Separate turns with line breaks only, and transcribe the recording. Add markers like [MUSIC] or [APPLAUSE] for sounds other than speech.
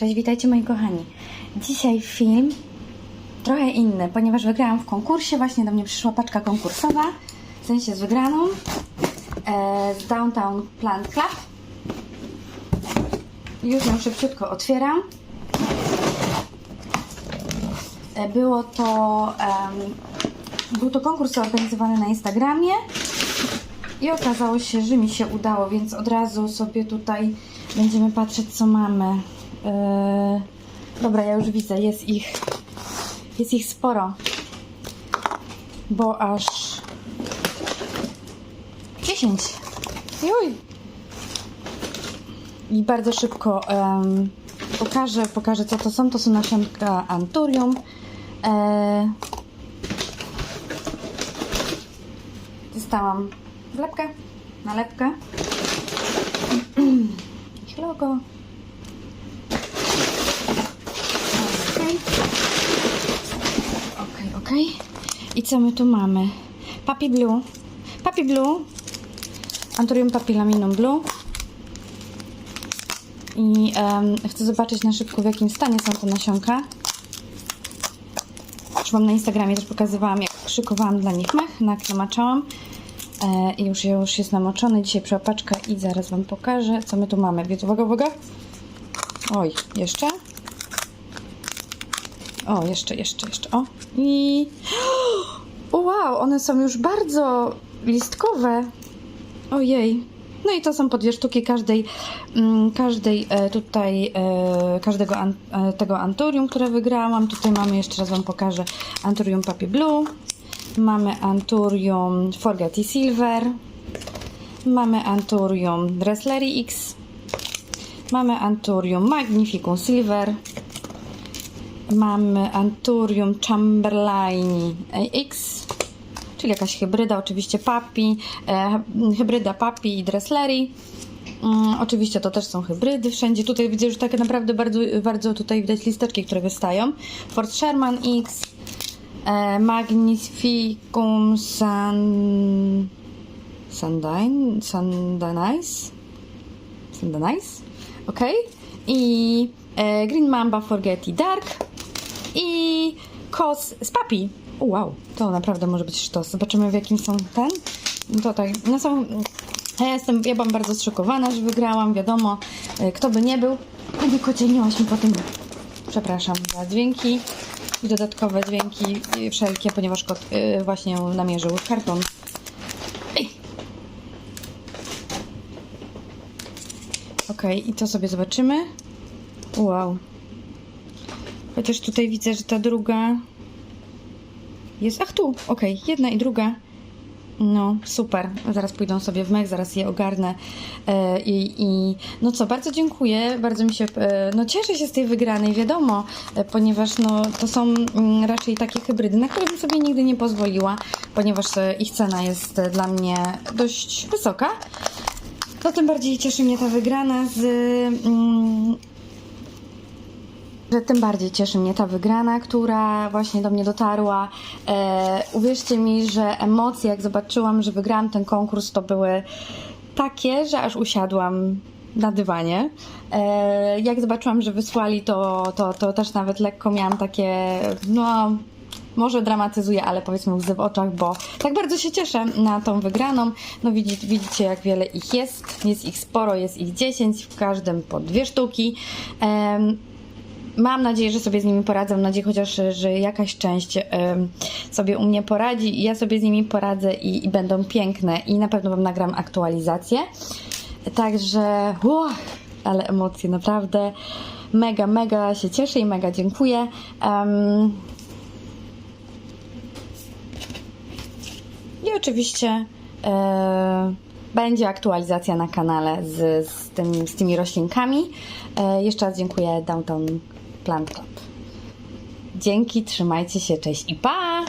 Cześć, witajcie moi kochani. Dzisiaj film trochę inny, ponieważ wygrałam w konkursie. Właśnie do mnie przyszła paczka konkursowa, w sensie z wygraną e, z Downtown Plant Club. Już ją szybciutko otwieram. E, Było to, em, był to konkurs zorganizowany na Instagramie i okazało się, że mi się udało, więc od razu sobie tutaj będziemy patrzeć, co mamy. Yy, dobra, ja już widzę, jest ich, jest ich sporo, bo aż 10. Juj. I bardzo szybko em, pokażę, pokażę, co to są. To są nasionka Anturium. E, dostałam wlepkę, nalepkę. [CLEARS THROAT] Ich logo. Okej. Okej, okej. I co my tu mamy? Papi Blue. Papi Blue. Anturium Papilaminum Blue. I em, chcę zobaczyć na szybko w jakim stanie są te nasionka. Już Wam na Instagramie też pokazywałam, jak szykowałam dla nich mech, naklamaczałam. E, I już, już jest namoczony. Dzisiaj przełapaczka i zaraz Wam pokażę, co my tu mamy. Więc uwaga, uwaga. Oj, jeszcze. O, jeszcze, jeszcze, jeszcze. O. I... [GASPS] O, wow, one są już bardzo listkowe. Ojej. No i to są po dwie sztuki każdej, mm, każdej e, tutaj, e, każdego an, e, tego anturium, które wygrałam. Tutaj mamy, jeszcze raz Wam pokażę, anturium Papi Blue. Mamy anturium Forget Silver. Mamy anturium Dresslery X. Mamy anturium Magnificum Silver. Mamy anturium Chamberlain X czyli jakaś hybryda, oczywiście papi, e, hybryda papi i dresslery. Mm, oczywiście to też są hybrydy wszędzie. Tutaj widzę, że takie naprawdę bardzo, bardzo tutaj widać listeczki, które wystają. Ford Sherman X, e, Magnificum Sun... Sundine? Sundanice? Sundanice? Ok. I e, Green Mamba Forgetty Dark i Kos z papi. O, wow, to naprawdę może być sztos. Zobaczymy w jakim są ten. Tak, no są... Ja jestem, ja byłam bardzo zszokowana, że wygrałam, wiadomo, e, kto by nie był. Pani kocieniłaś mi po tym, przepraszam za dźwięki i dodatkowe dźwięki e, wszelkie, ponieważ kot e, właśnie namierzył karton. Ej. Ok, i to sobie zobaczymy. Wow. Chociaż tutaj widzę, że ta druga jest. Ach, tu, okej, jedna i druga. No, super. Zaraz pójdą sobie w mech, zaraz je ogarnę. E, i, I no co, bardzo dziękuję. Bardzo mi się. E, no, cieszę się z tej wygranej, wiadomo, e, ponieważ no, to są mm, raczej takie hybrydy, na które bym sobie nigdy nie pozwoliła, ponieważ ich cena jest dla mnie dość wysoka. To tym bardziej cieszy mnie ta wygrana z. Że tym bardziej cieszy mnie ta wygrana, która właśnie do mnie dotarła. E, uwierzcie mi, że emocje, jak zobaczyłam, że wygrałam ten konkurs, to były takie, że aż usiadłam na dywanie. E, jak zobaczyłam, że wysłali, to, to, to też nawet lekko miałam takie, no, może dramatyzuję, ale powiedzmy łzy w oczach, bo tak bardzo się cieszę na tą wygraną. No widzicie, widzicie jak wiele ich jest. Jest ich sporo, jest ich 10, w każdym po dwie sztuki. Em, Mam nadzieję, że sobie z nimi poradzę. Mam nadzieję chociaż, że jakaś część sobie u mnie poradzi ja sobie z nimi poradzę i, i będą piękne. I na pewno Wam nagram aktualizację. Także, uch, ale emocje naprawdę. Mega, mega się cieszę i mega dziękuję. Em, I oczywiście e, będzie aktualizacja na kanale z, z, tym, z tymi roślinkami. E, jeszcze raz dziękuję Downtown Plant Club. Dzięki, trzymajcie się, cześć i pa!